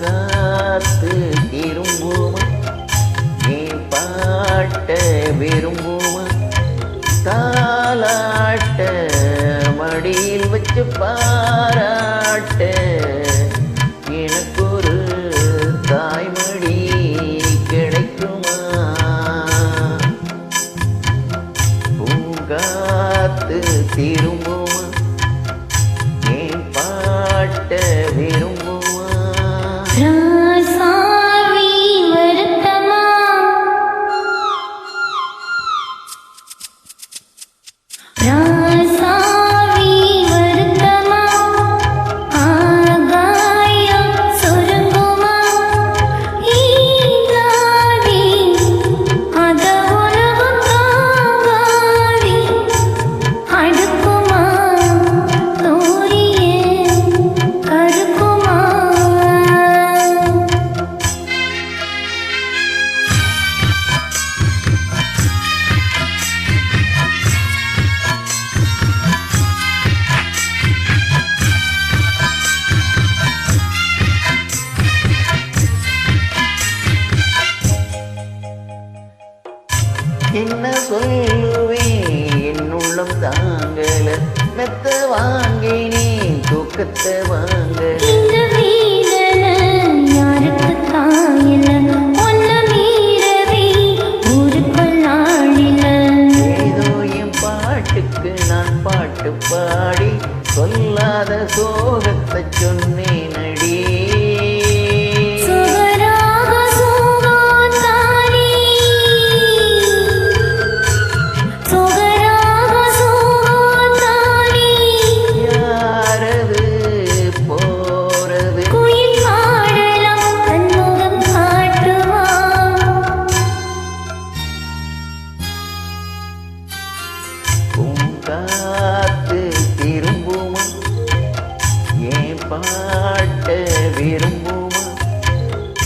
காத்து திரும்புமா? நீ பாட்ட விரும்புமா? தாளாட்ட மடியில் வச்சு பாராட்ட எனக்கு தாய்மடி கிடைக்குமா? பூங்காத்து என்ன சொல்லுவேன்? என் உள்ளம் தாங்கல மெத்த வாங்கினேன் தூக்கத்தை நான் பாட்டு பாடி சொல்லாத சோகத்தை சொன்னேன்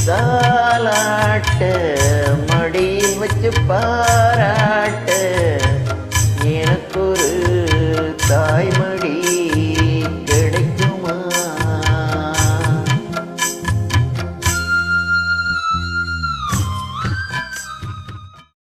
தாலாட்டு மடியில் வச்சு பாராட்டு. எனக்கொரு தாய்மடி.